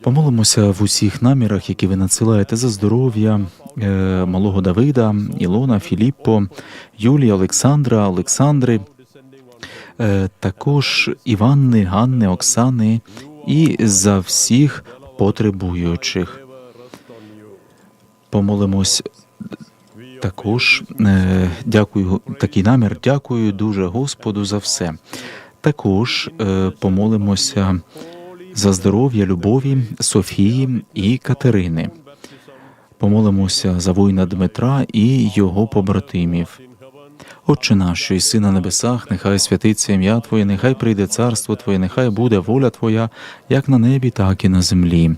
Помолимося в усіх намірах, які ви надсилаєте за здоров'я е, малого Давида, Ілона, Філіппо, Юлії, Олександра, Олександри, е, також Іванни, Ганни, Оксани і за всіх потребуючих. Помолимось також. е, Дякую, такий намір. Дякую дуже Господу за все. Також е, помолимося за здоров'я Любові, Софії і Катерини. Помолимося за воїна Дмитра і його побратимів. Отче наш, що єси на небесах, нехай святиться ім'я Твоє, нехай прийде царство Твоє, нехай буде воля Твоя, як на небі, так і на землі.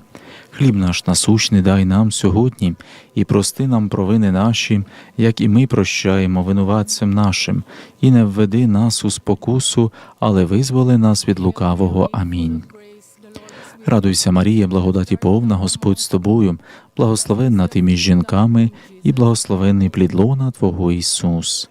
Хліб наш насущний дай нам сьогодні, і прости нам провини наші, як і ми прощаємо винуватцям нашим, і не введи нас у спокусу, але визволи нас від лукавого. Амінь. Радуйся, Марія, благодаті повна, Господь з тобою, благословенна ти між жінками, і благословенний плід лона Твого Ісус.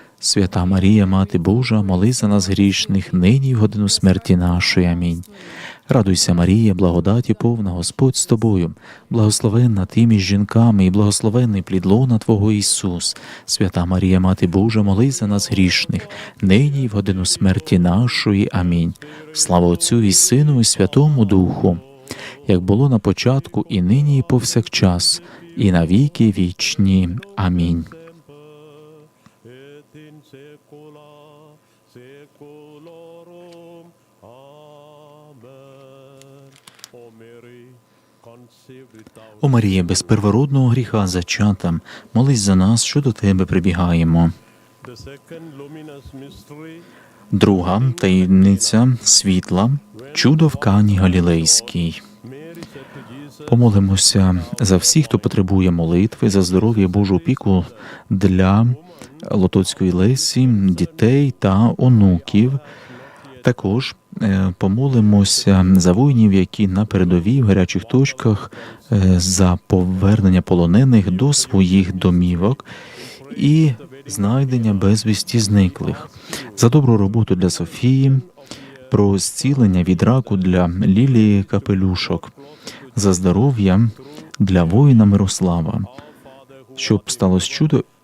Свята Марія, Мати Божа, моли за нас грішних, нині і в годину смерті нашої. Амінь. Радуйся, Марія, благодаті повна, Господь з тобою, благословенна ти між жінками, і благословенний плід лона Твого Ісус. Свята Марія, Мати Божа, моли за нас грішних, нині і в годину смерті нашої. Амінь. Слава Отцю і Сину, і Святому Духу, як було на початку, і нині, і повсякчас, і на віки вічні. Амінь. О Марія, без первородного гріха зачата, молись за нас, що до тебе прибігаємо. Друга таємниця світла, чудо в Кані Галілейській. Помолимося за всіх, хто потребує молитви, за здоров'я Божу опіку для Лотоцької Лесі, дітей та онуків. Також помолимося за воїнів, які на передовій в гарячих точках е, за повернення полонених до своїх домівок і знайдення безвісті зниклих, за добру роботу для Софії, про зцілення від раку для Лілії Капелюшок, за здоров'я для воїна Мирослава, щоб сталося чудо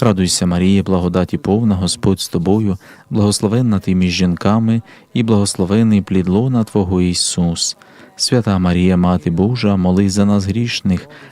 Радуйся, Марія, благодаті повна, Господь з тобою, благословенна ти між жінками, і благословений плід лона Твого Ісус. Свята Марія, Мати Божа, моли за нас грішних,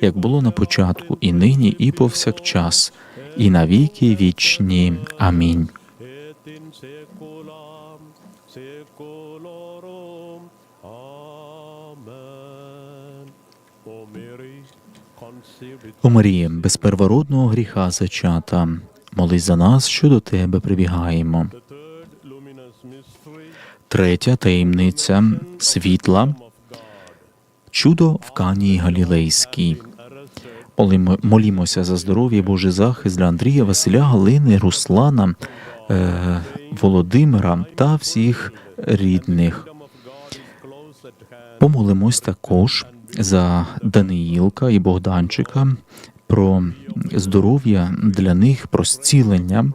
як було на початку, і нині, і повсякчас, і на віки вічні. Амінь. О Марії, без первородного гріха зачата, молись за нас, що до тебе прибігаємо. Третя таємниця світла. Чудо в Канії Галілейській. Молімося за здоров'я, Божий захист для Андрія, Василя, Галини, Руслана, е, Володимира та всіх рідних. Помолимось також за Даниїлка і Богданчика про здоров'я для них, про зцілення.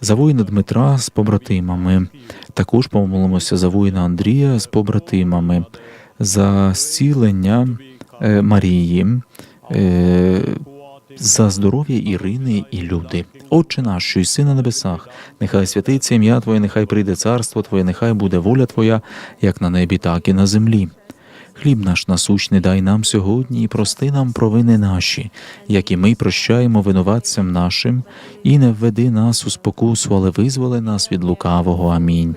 За воїна Дмитра з побратимами. Також помолимося за воїна Андрія з побратимами, за зцілення е, Марії, е, за здоров'я Ірини і люди. Отче наш, що й на небесах, нехай святиться ім'я Твоє, нехай прийде царство Твоє, нехай буде воля Твоя, як на небі, так і на землі. Хліб наш насущний дай нам сьогодні і прости нам провини наші, як і ми прощаємо винуватцям нашим, і не введи нас у спокусу, але визволи нас від лукавого. Амінь.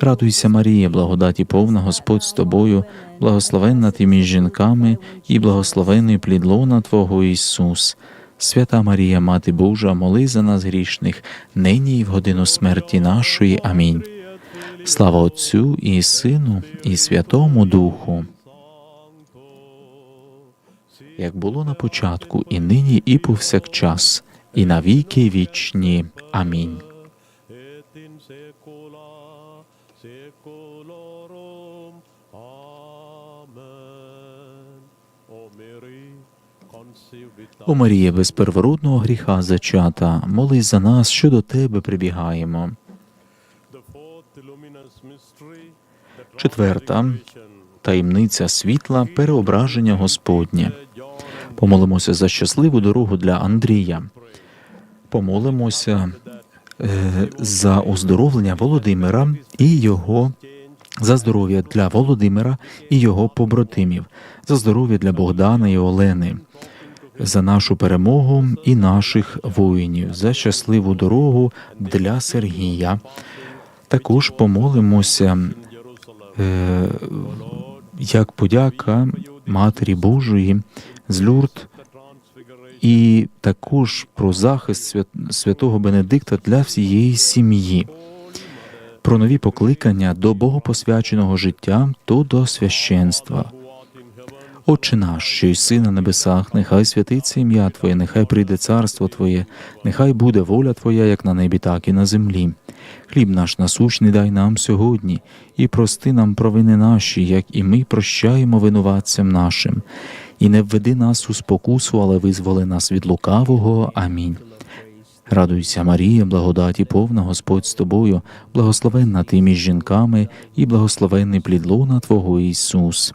Радуйся, Марія, благодаті повна, Господь з тобою, благословенна ти між жінками, і благословенний плід лона Твого Ісус. Свята Марія, Мати Божа, моли за нас грішних, нині і в годину смерті нашої. Амінь. Слава Отцю і Сину, і Святому Духу, як було на початку, і нині, і повсякчас, і на віки вічні. Амінь. О Марія, без первородного гріха зачата, молись за нас, що до Тебе прибігаємо. Четверта таємниця світла переображення Господнє. Помолимося за щасливу дорогу для Андрія. Помолимося е, за оздоровлення Володимира і його за здоров'я для Володимира і його побратимів, за здоров'я для Богдана і Олени, за нашу перемогу і наших воїнів, за щасливу дорогу для Сергія. Також помолимося е, як подяка Матері Божої з Люрд і також про захист свят- святого Бенедикта для всієї сім'ї, про нові покликання до богопосвяченого життя то до священства. Отче наш, що й на небесах, нехай святиться ім'я Твоє, нехай прийде царство Твоє, нехай буде воля Твоя, як на небі, так і на землі. Хліб наш насущний дай нам сьогодні, і прости нам провини наші, як і ми прощаємо винуватцям нашим. І не введи нас у спокусу, але визволи нас від лукавого. Амінь. Радуйся, Марія, благодаті повна Господь з тобою, благословенна ти між жінками, і благословенний плід лона Твого Ісус.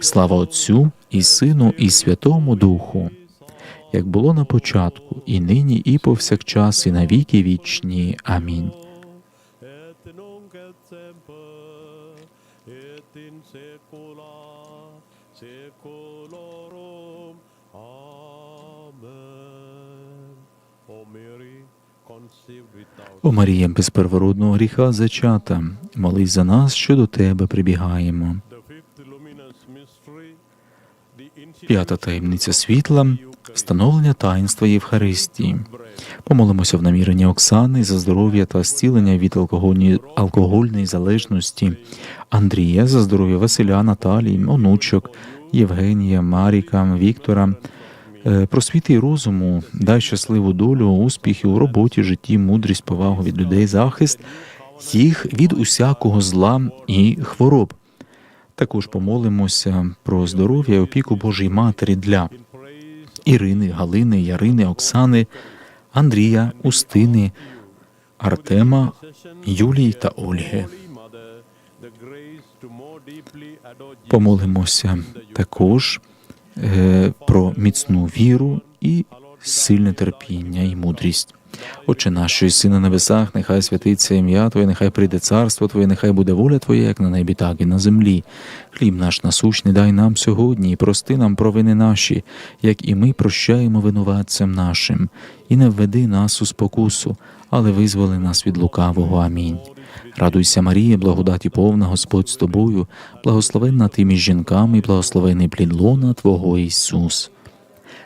Слава Отцю і Сину, і Святому Духу, як було на початку, і нині, і повсякчас, і на віки вічні. Амінь. О Марія, без первородного гріха зачата, молись за нас, що до тебе прибігаємо. П'ята таємниця світла встановлення таїнства Євхаристії. Помолимося в намірення Оксани за здоров'я та зцілення від алкогольної, залежності, Андрія за здоров'я Василя, Наталії, онучок, Євгенія, Маріка, Віктора. Е, Просвіти розуму, дай щасливу долю, успіхи у роботі, житті, мудрість, повагу від людей, захист їх від усякого зла і хвороб. Також помолимося про здоров'я і опіку Божої Матері для Ірини, Галини, Ярини, Оксани, Андрія, Устини, Артема, Юлії та Ольги. Помолимося також е, про міцну віру і сильне терпіння і мудрість. Отче наш, що єси небесах, нехай святиться ім'я Твоє, нехай прийде царство Твоє, нехай буде воля Твоя, як на небі, так і на землі. Хліб наш насущний дай нам сьогодні, і прости нам провини наші, як і ми прощаємо винуватцям нашим, і не введи нас у спокусу, але визволи нас від лукавого. Амінь. Радуйся, Марія, благодаті повна Господь з тобою, благословенна ти між жінками, і благословений плід лона Твого Ісус.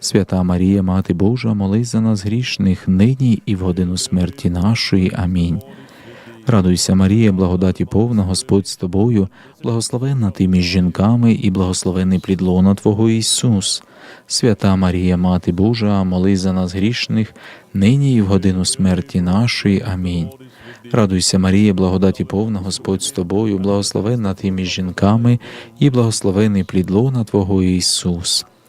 Свята Марія, Мати Божа, молись за нас грішних, нині і в годину смерті нашої. Амінь. Радуйся, Марія, благодаті повна Господь з тобою, благословенна ти між жінками, і благословений плід лона Твого Ісус. Свята Марія, Мати Божа, молись за нас грішних, нині і в годину смерті нашої. Амінь. Радуйся, Марія, благодаті повна Господь з тобою, благословенна ти між жінками, і благословений плід лона Твого Ісус.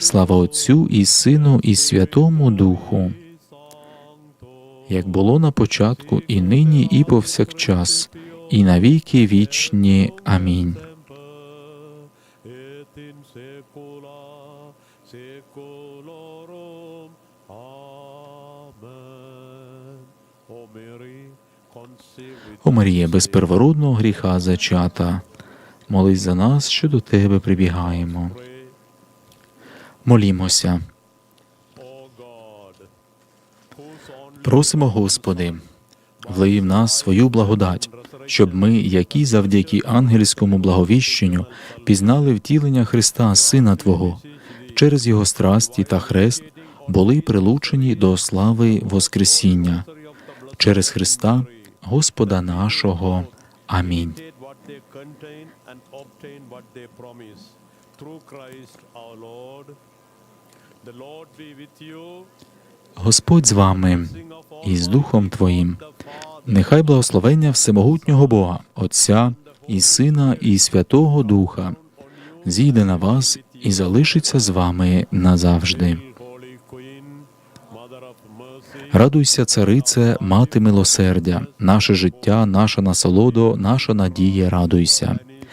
Слава Отцю і Сину, і Святому Духу, як було на початку, і нині, і повсякчас, і на віки вічні. Амінь. О Марія, без первородного гріха зачата, молись за нас, що до тебе прибігаємо. Молімося. Просимо, Господи, влий в нас свою благодать, щоб ми, які завдяки ангельському благовіщенню, пізнали втілення Христа, Сина Твого, через Його страсті та хрест були прилучені до слави Воскресіння. Через Христа, Господа нашого. Амінь. Through Christ our Lord. Господь з вами і з Духом Твоїм. Нехай благословення Всемогутнього Бога, Отця і Сина і Святого Духа зійде на вас і залишиться з вами назавжди. Радуйся, царице, мати милосердя, наше життя, наша насолодо, наша надія, радуйся.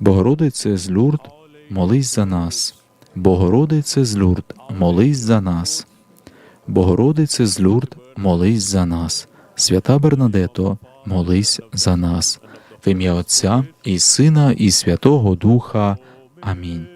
Богородице з Люрд, молись за нас. Богородице з Люрд, молись за нас. Богородице з Люрд, молись за нас. Свята Бернадето, молись за нас. В ім'я Отця і Сина, і Святого Духа. Амінь.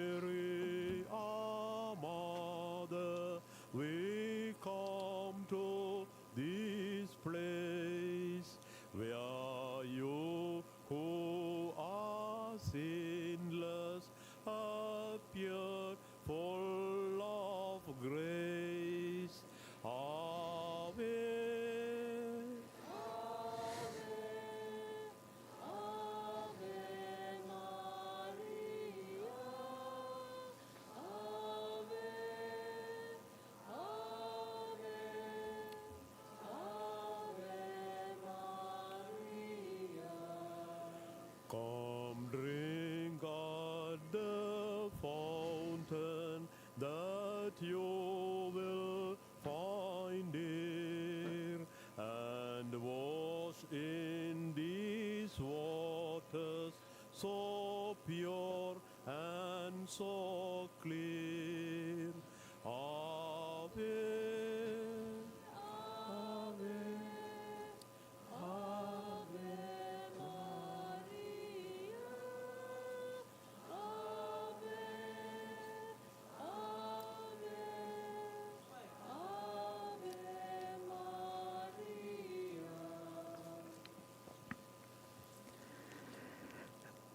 In these waters so pure and so clear.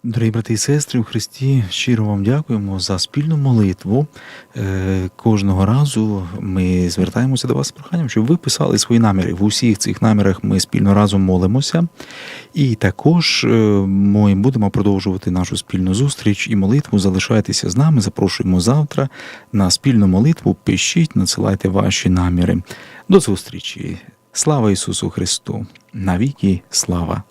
Дорогі брати і сестри у Христі, щиро вам дякуємо за спільну молитву. Е, Кожного разу ми звертаємося до вас з проханням, щоб ви писали свої наміри. В усіх цих намірах ми спільно разом молимося. І також е, ми будемо продовжувати нашу спільну зустріч і молитву. Залишайтеся з нами. Запрошуємо завтра на спільну молитву. Пишіть, надсилайте ваші наміри. До зустрічі. Слава Ісусу Христу! Навіки слава!